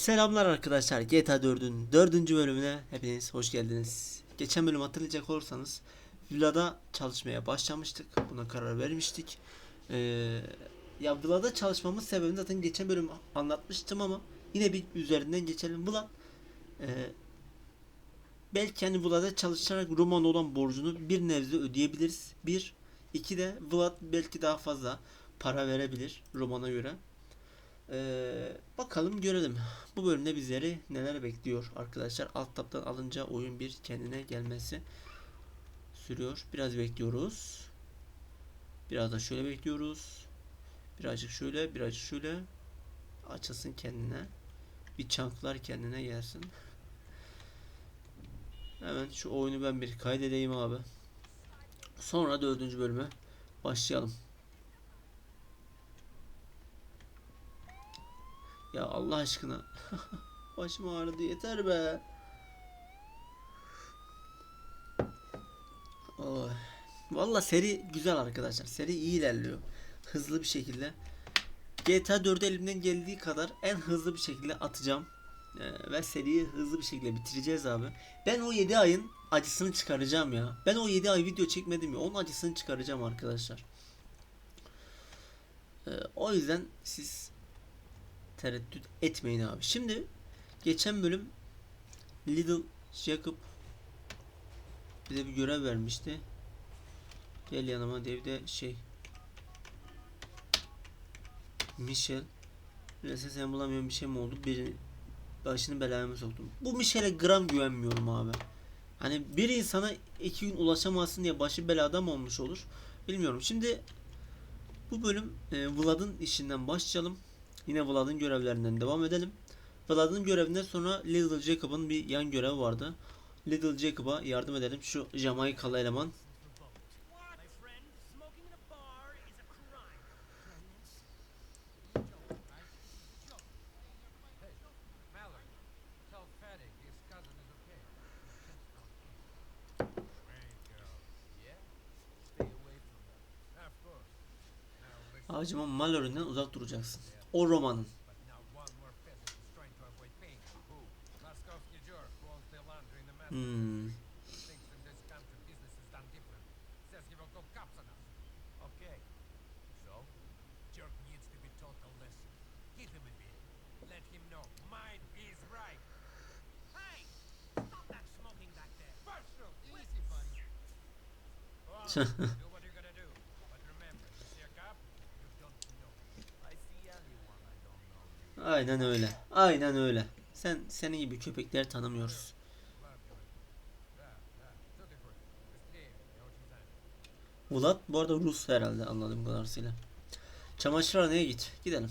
Selamlar arkadaşlar GTA 4'ün 4. bölümüne hepiniz hoş geldiniz. Geçen bölüm hatırlayacak olursanız villada çalışmaya başlamıştık. Buna karar vermiştik. Ee, ya villada çalışmamın sebebini zaten geçen bölüm anlatmıştım ama yine bir üzerinden geçelim. Vlad ee, belki hani villada çalışarak Roman olan borcunu bir nebze ödeyebiliriz. Bir, iki de Vlad belki daha fazla para verebilir Roman'a göre. Ee, bakalım görelim. Bu bölümde bizleri neler bekliyor arkadaşlar. Alt tabdan alınca oyun bir kendine gelmesi sürüyor. Biraz bekliyoruz. Biraz da şöyle bekliyoruz. Birazcık şöyle, birazcık şöyle. Açılsın kendine. Bir çanklar kendine gelsin. Hemen şu oyunu ben bir kaydedeyim abi. Sonra dördüncü bölüme başlayalım. Ya Allah aşkına. Başım ağrıdı yeter be. Oy. Valla seri güzel arkadaşlar. Seri iyi ilerliyor. Hızlı bir şekilde. GTA 4'ü elimden geldiği kadar en hızlı bir şekilde atacağım. Ee, ve seriyi hızlı bir şekilde bitireceğiz abi. Ben o 7 ayın acısını çıkaracağım ya. Ben o 7 ay video çekmedim ya. Onun acısını çıkaracağım arkadaşlar. Ee, o yüzden siz tereddüt etmeyin abi. Şimdi geçen bölüm Little Jacob bize bir görev vermişti. Gel yanıma diye bir de şey Michel Neyse sen bulamıyorum bir şey mi oldu? Bir başını belaya mı soktum? Bu Michel'e gram güvenmiyorum abi. Hani bir insana iki gün ulaşamazsın diye başı belada mı olmuş olur? Bilmiyorum. Şimdi bu bölüm e, Vlad'ın işinden başlayalım. Yine Vlad'ın görevlerinden devam edelim. Vlad'ın görevinden sonra Little Jacob'ın bir yan görevi vardı. Little Jacob'a yardım edelim. Şu Jamaikalı eleman. Acıma Mallory'den uzak duracaksın. O romanın. but Aynen öyle. Aynen öyle. Sen seni gibi köpekleri tanımıyoruz. Vlad bu arada Rus herhalde anladığım kadarıyla. Çamaşırhaneye git. Gidelim.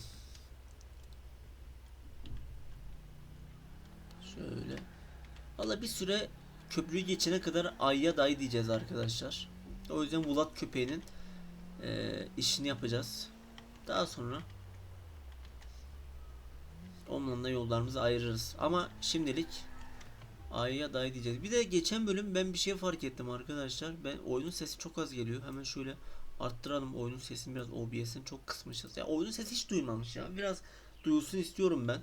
Şöyle. Valla bir süre köprüyü geçene kadar ayya day diyeceğiz arkadaşlar. O yüzden Vlad köpeğinin e, işini yapacağız. Daha sonra onunla da yollarımızı ayırırız. Ama şimdilik Ay'a dayı diyeceğiz. Bir de geçen bölüm ben bir şey fark ettim arkadaşlar. Ben oyunun sesi çok az geliyor. Hemen şöyle arttıralım oyunun sesini biraz OBS'ini çok kısmışız. Ya oyunun sesi hiç duymamış ya. Biraz duyulsun istiyorum ben.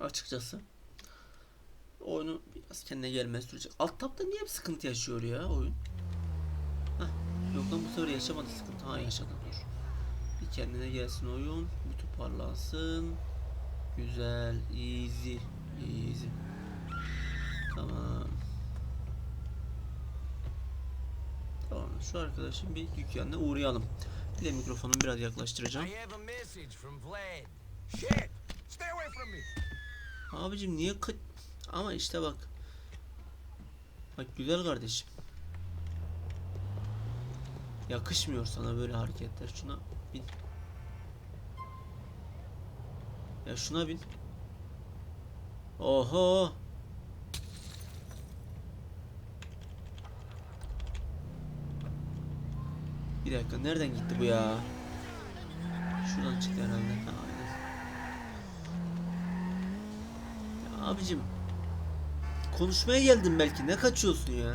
Açıkçası. Oyunu biraz kendine gelmesi sürecek. Alt tabda niye bir sıkıntı yaşıyor ya oyun? Heh, yok lan bu sefer yaşamadı sıkıntı. Ha yaşadı dur. Bir kendine gelsin oyun. Bir toparlansın. Güzel. Easy. Easy. Tamam. Tamam. Şu arkadaşın bir dükkanına uğrayalım. Bir de mikrofonu biraz yaklaştıracağım. Abicim niye kı... Ama işte bak. Bak güzel kardeşim. Yakışmıyor sana böyle hareketler. Şuna bin. Ya şuna bin. Oho. Bir dakika nereden gitti bu ya? Şuradan çıktı herhalde. Ha, aynen. Ya abicim konuşmaya geldim belki ne kaçıyorsun ya?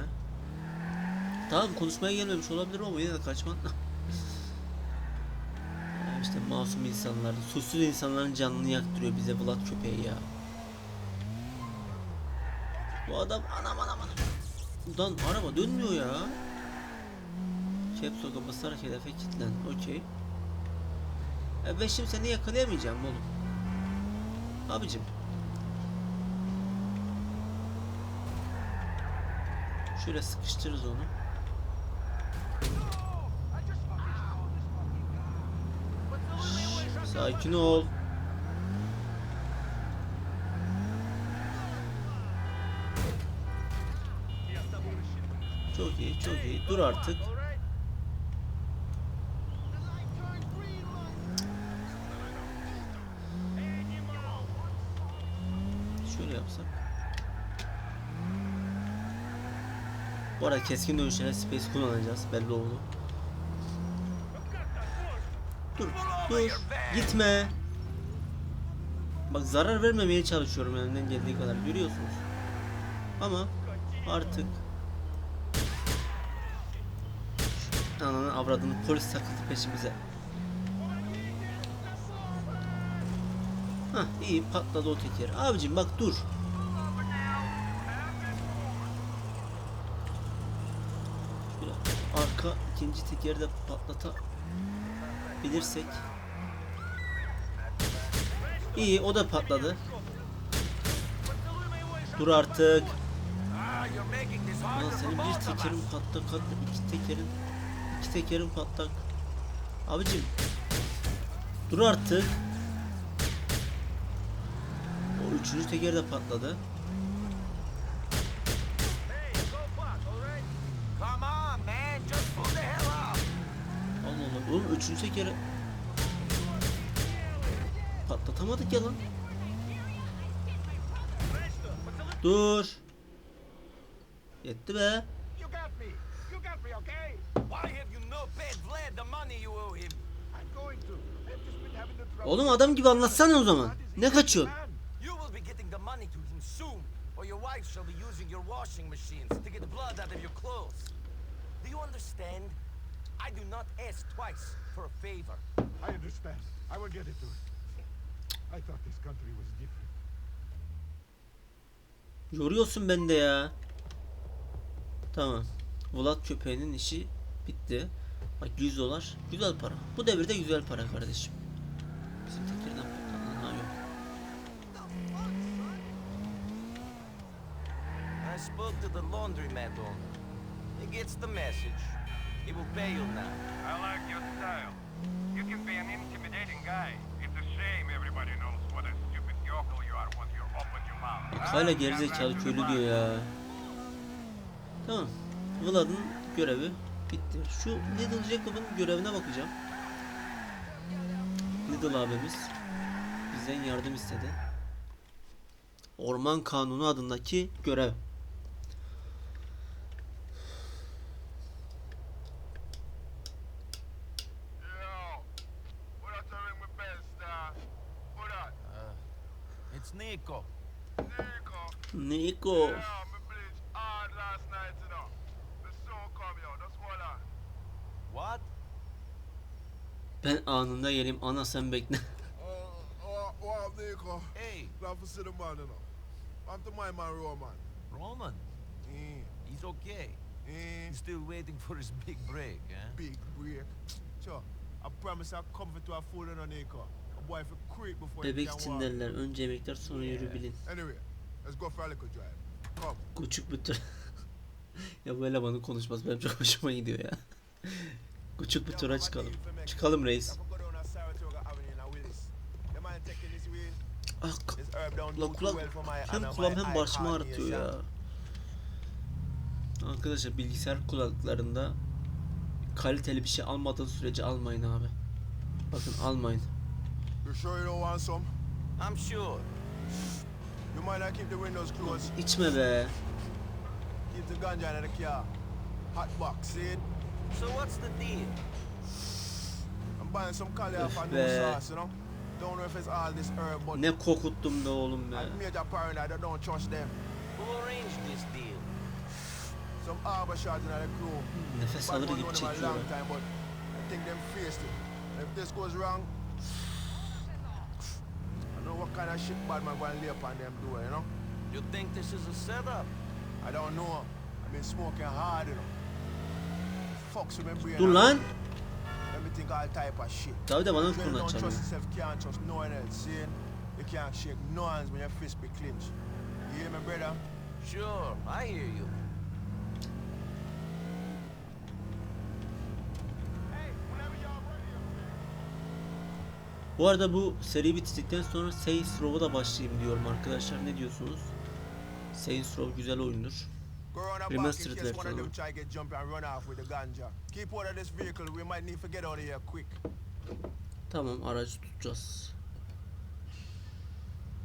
Tamam konuşmaya gelmemiş olabilir ama yine de kaçman. İşte masum insanlar, suçsuz insanların canını yaktırıyor bize Vlad köpeği ya. Bu adam anam anam anam. Ulan araba dönmüyor ya. Caps basarak hedefe kilitlen. Okey. E ben şimdi seni yakalayamayacağım oğlum. Abicim. Şöyle sıkıştırırız onu. Sakin ol. Çok iyi, çok iyi. Dur artık. Şöyle yapsak. Bu arada keskin dönüşlere space kullanacağız. Belli oldu. Dur, dur. Gitme. Bak zarar vermemeye çalışıyorum elimden geldiği kadar. Görüyorsunuz. Ama artık Ananı avradını polis takıldı peşimize. Hah iyi patladı o teker. Abicim bak dur. Arka ikinci tekeri de patlatabilirsek. İyi o da patladı. Dur artık. Lan senin bir tekerin patlak hatta iki tekerin iki tekerin patlak. Abicim dur artık. O üçüncü teker de patladı. Hey, go back, all patlatamadık ya lan. Dur. Yetti be. Oğlum adam gibi anlatsana o zaman. Ne kaçıyorsun? You will be getting the money to him soon, or your wife shall be using your washing machines to get the blood out of your clothes. Do you understand? I do not ask twice for a favor. I understand. I will get it to her. I thought this country was different. Yoruyorsun bende ya. Tamam. Vlad köpeğinin işi bitti. Bak 100 dolar. Güzel para. Bu devirde güzel para kardeşim. Bizim tekerden patlanan ha yok. I spoke to the laundromat owner. He gets the message. He will pay you now. I like your style. You can be an intimidating guy. Hala gerizekalı köylü diyor ya. Tamam. Vlad'ın görevi bitti. Şu Little Jacob'ın görevine bakacağım. Little abimiz bizden yardım istedi. Orman Kanunu adındaki görev. Yo, what I telling my best, uh, what I, It's Nico. Nico, Niko. yeah, me bleach hard last night, you know. The sun come, yo, that's what I, What? Ben anında geleyim ana sen bekle. What up, Nico? Hey, man, you know. I'm to my man, Roman. Roman. Mm, He's okay. mm, He's still waiting for his big break, eh? big break. Sure. I promise I'll come to a fool in a Nico. A boy for creep before he Bebek için derler. Önce yemekler sonra yürü bilin. Anyway, let's go for a little drive. Come. Küçük tur. ya bu elemanın konuşması benim çok hoşuma gidiyor ya. Küçük bir tura çıkalım. Çıkalım reis. Ah la kulak hem kulağım hem başımı ağrıtıyor ya. Arkadaşlar bilgisayar kulaklarında kaliteli bir şey almadığın sürece almayın abi. Bakın almayın. İçme be. Keep the ganja in the car. Hot box, see it? So what's the deal? I'm buying some curry off a Üf new be. sauce, you know? Don't know if it's all this herb, but Ne kokuttum be oğlum be. I'm major paranoid, I don't trust them. Who arranged this deal? Some arbor shots in the crew. Nefes alır gibi çekiyor. long time, but I think them faced it. If this goes wrong, I know what kind of shit bad man to lay upon them door, you know? You think this is a setup? I don't know. I've been smoking hard, you know. Fucks with my brain. Dur lan. Think all type of shit. Tabii de bana When you don't kullanacağım. trust yourself, can't trust no one else. See? You can't shake no hands when your fist be clenched. You hear me, brother? Sure, I hear you. Bu arada bu seri bitirdikten sonra Saints Row'a da başlayayım diyorum arkadaşlar. Ne diyorsunuz? Saints Row güzel oyundur. Go around the back in Remastered case one of them try get jump and run off with the ganja. Keep out of this vehicle. We might need to get out of here quick. Tamam aracı tutacağız.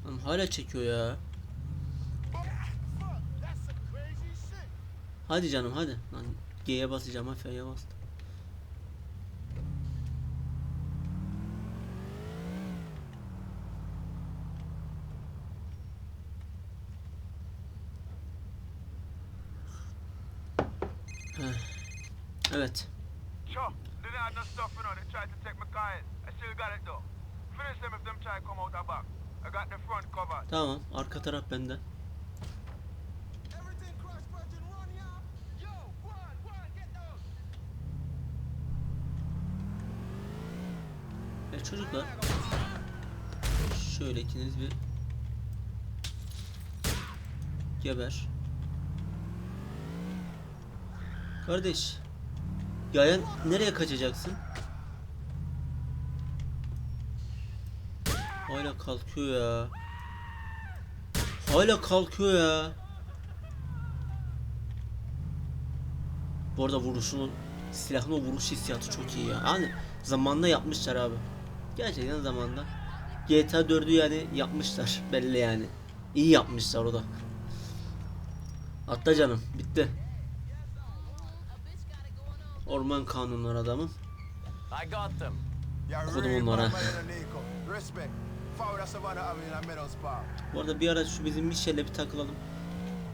Lan hala çekiyor ya. Hadi canım hadi. Lan G'ye basacağım ha F'ye bastım. Heh. Evet. Sure, they had no stuff, you know. They tried to take my car in. I still got it though. Finish them if them try come out the back. I got the front covered. Tamam. Arka taraf bende. Everything crash, virgin, run, y'all. Yo, run, run, get those. E çocuklar. Şöyle ikiniz bir geber. Kardeş. Yayan nereye kaçacaksın? Hala kalkıyor ya. Hala kalkıyor ya. Bu arada vuruşunun silahın o vuruş hissiyatı çok iyi ya. Yani zamanla yapmışlar abi. Gerçekten zamanla. GTA 4'ü yani yapmışlar belli yani. İyi yapmışlar o da. Atla canım bitti. Orman kanunları adamın. I got them. Yeah, Okudum real onlara. bad man in the Nico. Respect. Forward us Savannah Avenue in Meadows Park. Bu arada bir ara şu bizim Michel'le bir takılalım.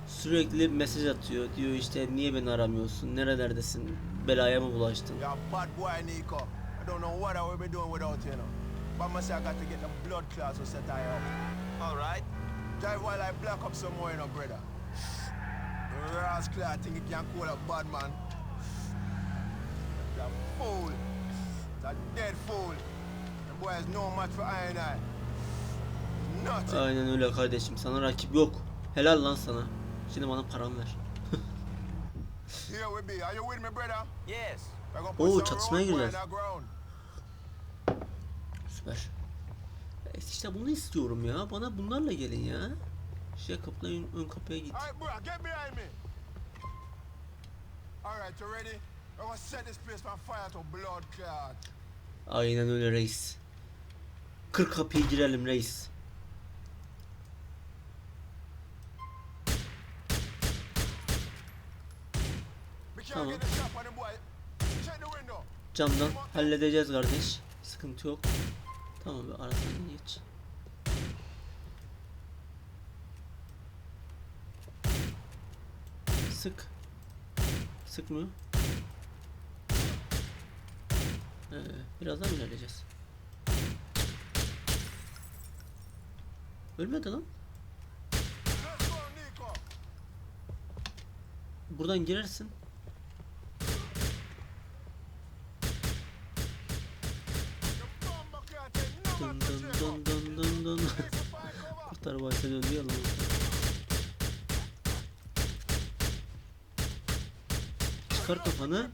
Sürekli mesaj atıyor. Diyor işte niye beni aramıyorsun? Nerelerdesin? Belaya mı bulaştın? You're a bad boy, Nico. I don't know what I would be doing without you, you know. But I say I got to get the blood clots to set I up. All right. Drive while I black up some more, you know, brother. The rascal, I think he can call a bad man. Fool. It's a dead fool. The boy is no match for I and I. Nothing. Aynen öyle kardeşim. Sana rakip yok. Helal lan sana. Şimdi bana param ver. Here we be. Are you with me, brother? Yes. We're gonna Oo, put some çatışmaya ground. Süper. E işte bunu istiyorum ya. Bana bunlarla gelin ya. Şey kapıdan ön, ön kapıya git. Alright, bro, get behind me. Alright, you ready? Aynen öyle reis. Kır kapıyı girelim reis. Tamam. Camdan halledeceğiz kardeş. Sıkıntı yok. Tamam bir aradan geç. Sık. Sıkmıyor. Ee, birazdan ilerleyeceğiz. Ölmedi lan. Buradan girersin. Dın dın dın dın dın dın. Kurtar başta döndü ya lan. Çıkar kafanı.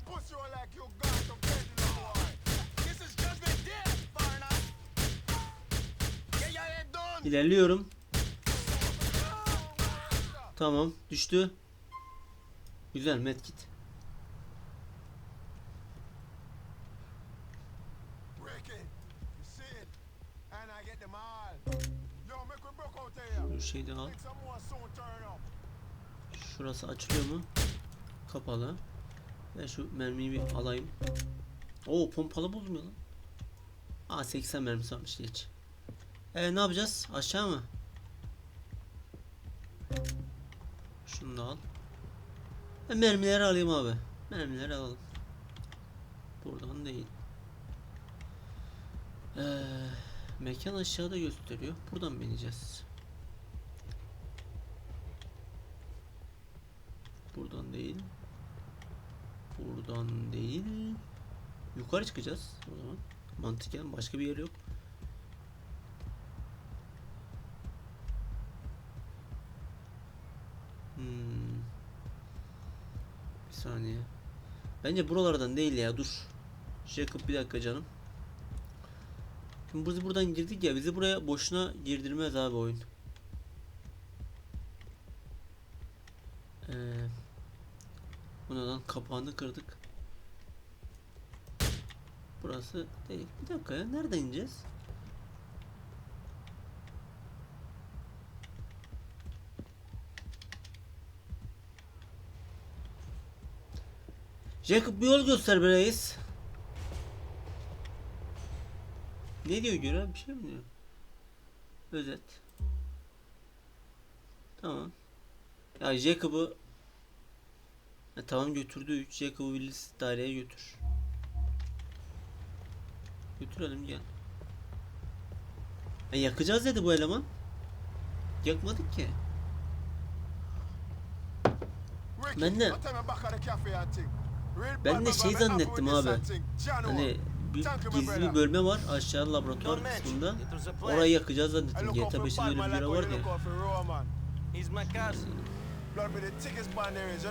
İlerliyorum. Tamam düştü. Güzel medkit. Bir şey de al. Şurası açılıyor mu? Kapalı. Ve şu mermiyi bir alayım. Oo pompalı bulmuyor lan. Aa 80 mermisi varmış geç. E ne yapacağız? Aşağı mı? Şunu da al. E, mermileri alayım abi. Mermileri alalım. Buradan değil. Ee, mekan aşağıda gösteriyor. Buradan mı ineceğiz? Buradan değil. Buradan değil. Yukarı çıkacağız o zaman. Mantıken başka bir yer yok. Saniye. Bence buralardan değil ya dur. Jacob bir dakika canım. Şimdi biz buradan girdik ya bizi buraya boşuna girdirmez abi oyun. Ee, bu lan kapağını kırdık. Burası değil. Bir dakika ya nereden ineceğiz? Jacob bir yol göster be reis. Ne diyor görev bir şey mi diyor? Özet. Tamam. Ya Jacob'u Ha, tamam götürdü 3 Jacob'u Willis daireye götür. Götürelim gel. E yakacağız dedi bu eleman. Yakmadık ki. Ben de- Ben de şey zannettim abi. Hani bir gizli bir bölme var aşağı laboratuvar kısmında. Orayı yakacağız zannettim. GTA for 5'te bad öyle bir how var ya. there is,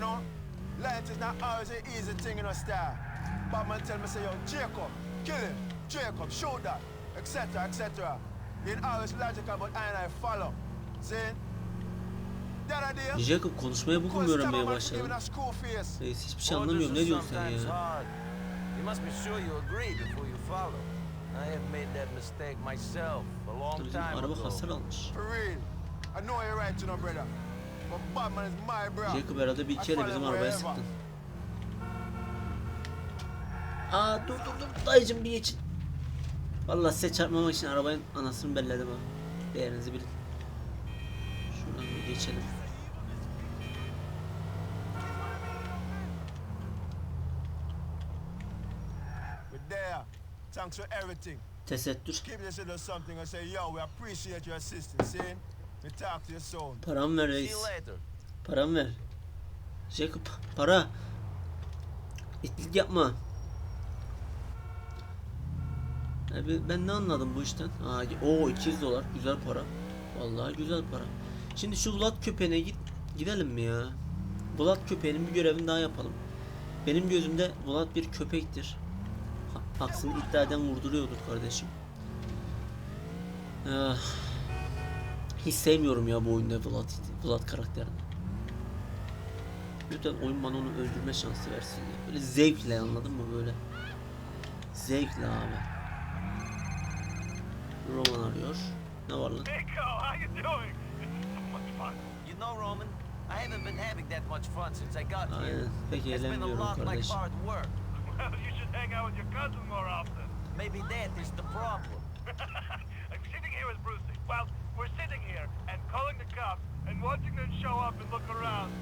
in. You're always logical, but I and I follow. See? For başladım. giving a school face. Reis hiçbir şey anlamıyorum. Ne diyorsun sen ya? araba hasar almış. Jacob herhalde bir kere bizim arabaya sıktın. Aa dur dur dur dayıcım bir geçin. Vallahi size çarpmamak için arabanın anasını belledim ha. Değerinizi bilin. Şuradan bir geçelim. We're there. Thanks for everything. Tesettür. Keep this little something and say, yo, we appreciate your assistance, see? We talk to you soon. Param ver See reis. you later. Param ver. Jacob para. İtlik yapma. Ya ben- ben ne anladım bu işten? Aa, o 200 dolar güzel para. Vallahi güzel para. Şimdi şu Vlad köpeğine git gidelim mi ya? Vlad köpeğinin bir görevini daha yapalım. Benim gözümde Vlad bir köpektir. Ha- Aksini iddia eden vurduruyordur kardeşim. Ah. Hiç sevmiyorum ya bu oyunda Vlad, Vlad karakterini. Lütfen oyun bana onu öldürme şansı versin ya. Böyle zevkle anladın mı böyle? Zevkle abi. Roman arıyor. Ne var lan? Nico, how you doing? This is so much fun. You know, Roman, I haven't been having that much fun since I got here. Aynen. Pek It's been a eğlenmiyorum lot like kardeşim. Well, you should hang out with your cousin more often. Maybe that is the problem. I'm sitting here with Brucey. Well, we're sitting here and calling the cops and watching them show up and look around.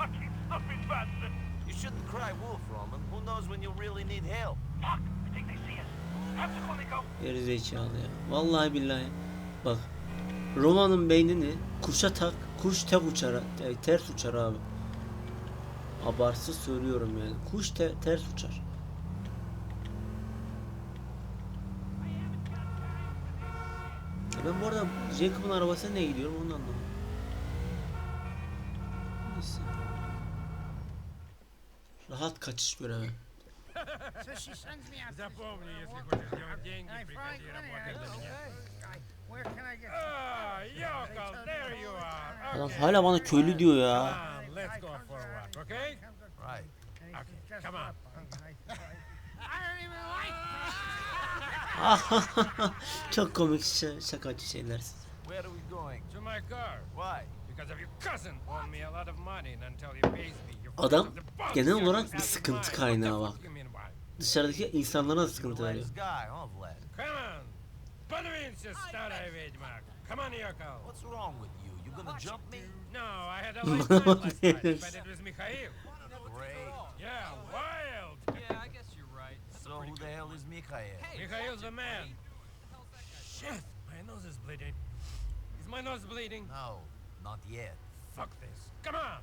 You fucking stupid bastard. You shouldn't cry wolf, Roman. Who knows when you really need help? Fuck, I think they see us. Have to go, Nico. Geri zekalı ya. Vallahi billahi. Bak. Roman'ın beynini kuşa tak. Kuş tek uçar. e, ters uçar abi. Abartsız söylüyorum yani. Kuş te- ters uçar. Ben bu arada Jacob'un arabasına ne gidiyorum onu anlamadım. Neyse. Rahat kaçış görevi. So she sends me out to Запомни, this если walk хочешь around, делать деньги, and I find приходи money, I работать go, за меня. okay, Where can I get Ah, yokel, there you are. Adam Okay. hala bana köylü diyor Come ya. Çok komik ş- şakacı şeyler. Where are we going? To my car. Why? Because of your cousin owed me a lot of money and until he pays me, you Adam fuckers of the box genel are olarak out bir of sıkıntı mine. kaynağı What the bak. fuck you mean why? Dışarıdaki insanlara You're sıkıntı the veriyor. latest guy, huh, Vlad? Come on. Подвинься, старая ведьма. Come on, yokel. What's wrong with you? You gonna jump me? No, I had a light night last night, but it was Mikhail. Great. Yeah, wild. So who the hell is Mikhail? Mikhail's the man. Shit, my nose is bleeding. Is my nose bleeding? No, not yet. Fuck this. Come on.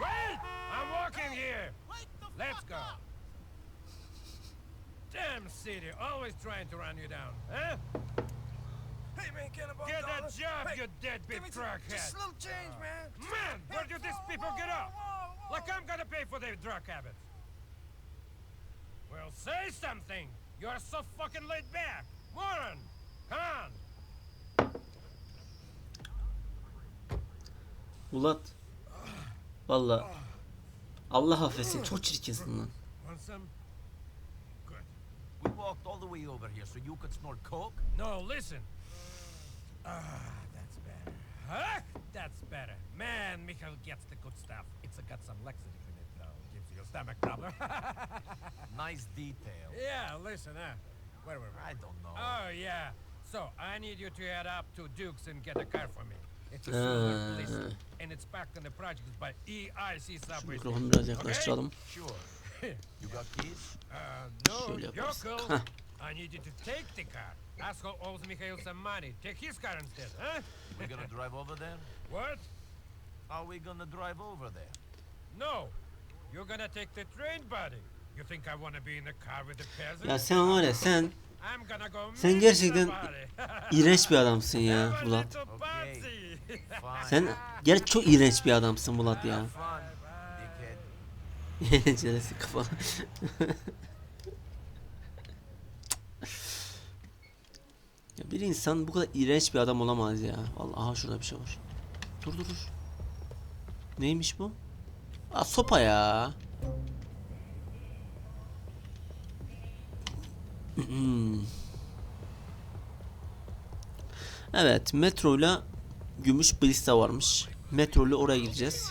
Wait! I'm walking here. Let's go. Damn city, always trying to run you down, huh? Hey man, can I Get a job, you deadbeat crackhead. little change, uh, man. Man, where do these people get off? Like I'm gonna pay for their drug habits. Well, say something. You're so fucking laid back. Warren, come on. Bulat. Valla. Allah affetsin çok çirkinsin lan. We walked all the way over here so you could snort coke? No, listen. Ah, that's better. Huh? That's better. Man, Michael gets the good stuff. It's got some laxative in it, though. Gives you a stomach problem. Nice detail. yeah, listen, huh? Where were we? I don't know. Oh, yeah. So, I need you to head up to Duke's and get a car for me. It's a silver police, Ah. and it's packed in the projects by EIC subway Mikrofonu station. biraz yaklaştıralım. Sure. You got keys? Uh, no, Şöyle yaparsın. Yokul. I need you to take the car. Ask Asshole owes Mikhail some money. Take his car instead, huh? We're gonna drive over there? What? Are we gonna drive over there? No. You're gonna take the train, buddy. You think I wanna be in the car with the peasants? Ya sen var ya sen I'm gonna go Sen meet gerçekten iğrenç bir adamsın ya Bulat. Sen gerçi çok iğrenç bir adamsın Bulat ya. Eğlenceli kafalı. ya bir insan bu kadar iğrenç bir adam olamaz ya. Vallahi aha şurada bir şey var. Dur dur dur. Neymiş bu? Aa sopa ya. Hmm. evet metroyla gümüş blista varmış. Metroyla oraya gideceğiz.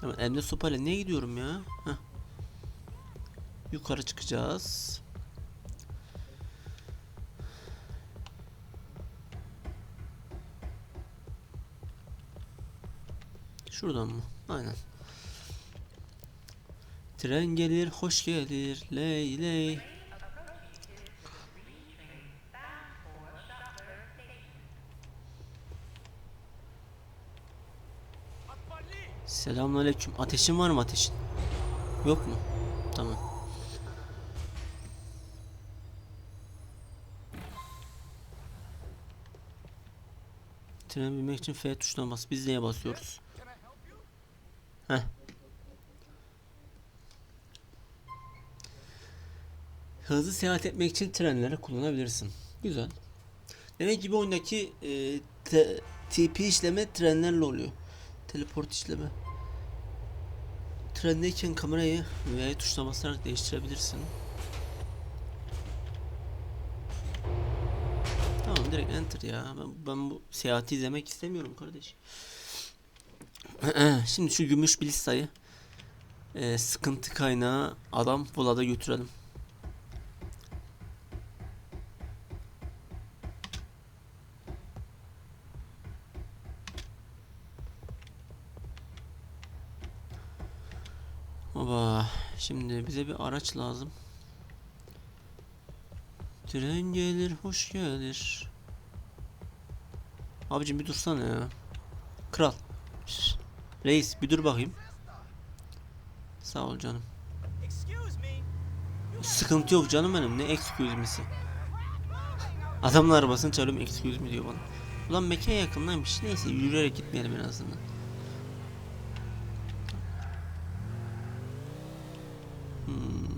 Hemen elimde sopayla niye gidiyorum ya? Heh. Yukarı çıkacağız. Şuradan mı? Aynen. Tren gelir, hoş gelir. Ley ley. Selamünaleyküm. Ateşin var mı ateşin? Yok mu? Tamam. Tren binmek için F tuşuna bas. Biz neye basıyoruz? Heh. Hızlı seyahat etmek için trenleri kullanabilirsin. Güzel. Demek ki bu oyundaki e, te- TP işleme trenlerle oluyor. Teleport işleme. Trendeyken kamerayı V tuşuna basarak değiştirebilirsin. Tamam direkt enter ya. Ben, ben bu seyahati izlemek istemiyorum kardeş. Şimdi şu gümüş bilistayı e, sıkıntı kaynağı adam Vlad'a götürelim. Baba şimdi bize bir araç lazım. Tren gelir hoş gelir. Abicim bir dursana ya. Kral. Şş, Reis bir dur bakayım. Sağ ol canım. Sıkıntı yok canım benim. Ne excuse me'si. Adamın arabasını çalıyorum excuse me diyor bana. Ulan mekan yakınlaymış. Neyse yürüyerek gitmeyelim en azından. Hmm.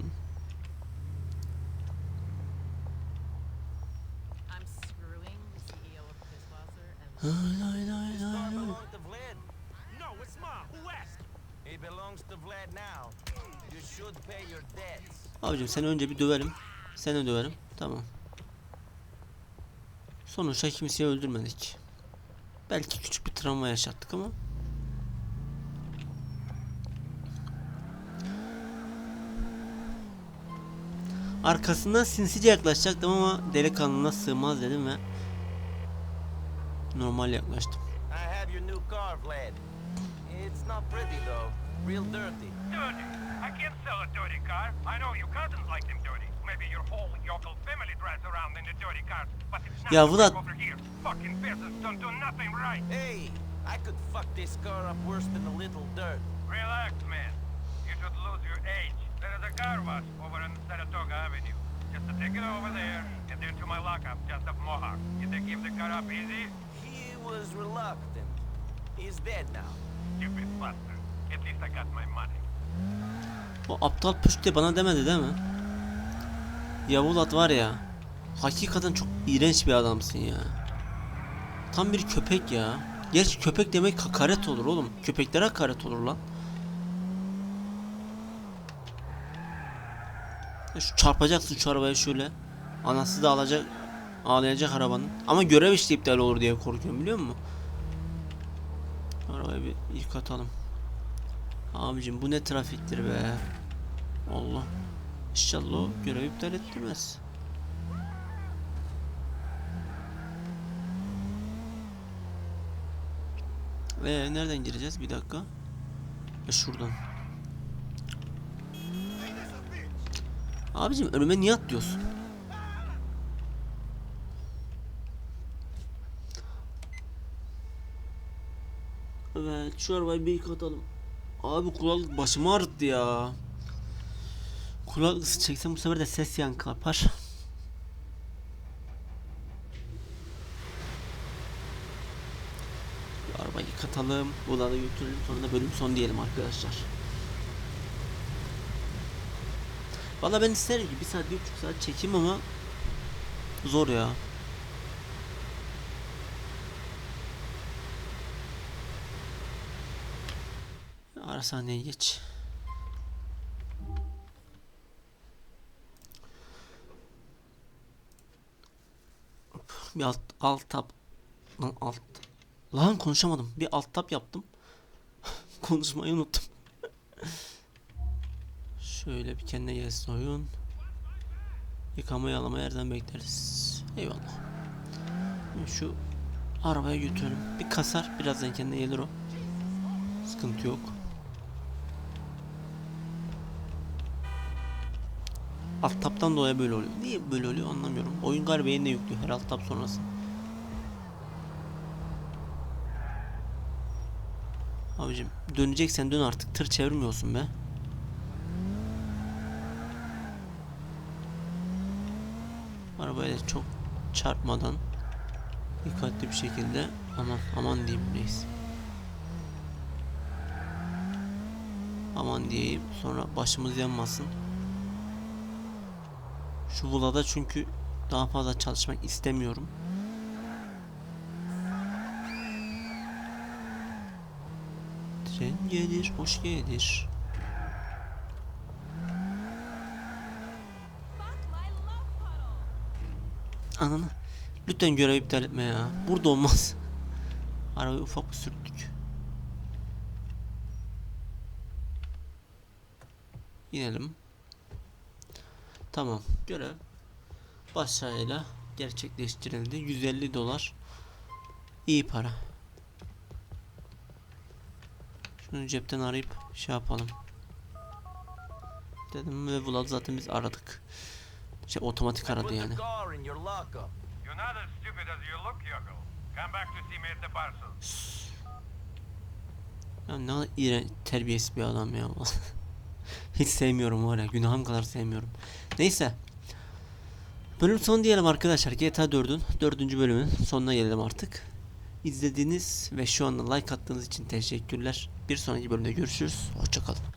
Abicim seni önce bir döverim. Seni döverim. Tamam. Sonuçta kimseyi öldürmedik. Belki küçük bir travma yaşattık ama. Arkasından sinsice yaklaşacaktım ama delikanlına sığmaz dedim ve normal yaklaştım. I have your new car, Vlad. It's not pretty though. Real dirty. Dirty. I can't sell a dirty car. I know you cousins like them dirty. Maybe your whole yokel family drives around in the dirty cars, but it's not Ya the Vlad- over here. Fucking peasants don't do nothing right. Hey, I could fuck this car up worse than a little dirt. Relax, man. You should lose your age. There is a car wash over on Saratoga Avenue. Just to take it over there and then to my lockup just up Mohawk. You think give the car up easy? He was reluctant. He's dead now. Stupid bastard. O aptal püş de bana demedi değil mi? Yavulat var ya. Hakikaten çok iğrenç bir adamsın ya. Tam bir köpek ya. Gerçi köpek demek hakaret olur oğlum. Köpeklere hakaret olur lan. Şu çarpacaksın şu arabaya şöyle. Anası da alacak. Ağlayacak arabanın. Ama görev işte iptal olur diye korkuyorum biliyor musun? Arabayı bir yıkatalım. Abicim bu ne trafiktir be. Allah. İnşallah o görevi iptal ettirmez. Ee, nereden gireceğiz? Bir dakika. E, şuradan. Abicim önüme niye atlıyorsun? Evet şu bir yıkatalım. Abi kulaklık başımı ağrıttı ya. Kulaklık çeksem bu sefer de ses yankı yapar. Arabayı yıkatalım. Buna da götürelim. Sonra da bölüm son diyelim arkadaşlar. Valla ben isterim ki bir saat bir buçuk saat çekeyim ama zor ya. Ara sahneye geç. Bir alt, alt tab lan alt. Lan konuşamadım. Bir alt tab yaptım. Konuşmayı unuttum. Şöyle bir kendine gelsin oyun. Yıkama yalama yerden bekleriz. Eyvallah. Şu arabaya götürelim bir kasar birazdan kendine gelir o. Sıkıntı yok Alt taptan dolayı böyle oluyor. Niye böyle oluyor anlamıyorum. Oyun galiba yeniden yüklüyor her alt tap sonrası. Abicim döneceksen dön artık tır çevirmiyorsun be. Arabayla çok çarpmadan dikkatli bir şekilde aman aman diyeyim reis. Aman diyeyim sonra başımız yanmasın. Şu Vula'da çünkü daha fazla çalışmak istemiyorum. Tren gelir, hoş gelir. Ananı. Lütfen görev iptal etme ya. Burada olmaz. Arabayı ufak bir sürttük. İnelim. Tamam. Görev başarıyla gerçekleştirildi. 150 dolar. İyi para. Şunu cepten arayıp şey yapalım. Dedim ve Vlad zaten biz aradık. Şey otomatik aradı yani. Ya ne iğrenç, terbiyesiz bir adam ya. Hiç sevmiyorum var ya. Günahım kadar sevmiyorum. Neyse. Bölüm sonu diyelim arkadaşlar. GTA 4'ün 4. bölümün sonuna gelelim artık. İzlediğiniz ve şu anda like attığınız için teşekkürler. Bir sonraki bölümde görüşürüz. Hoşçakalın.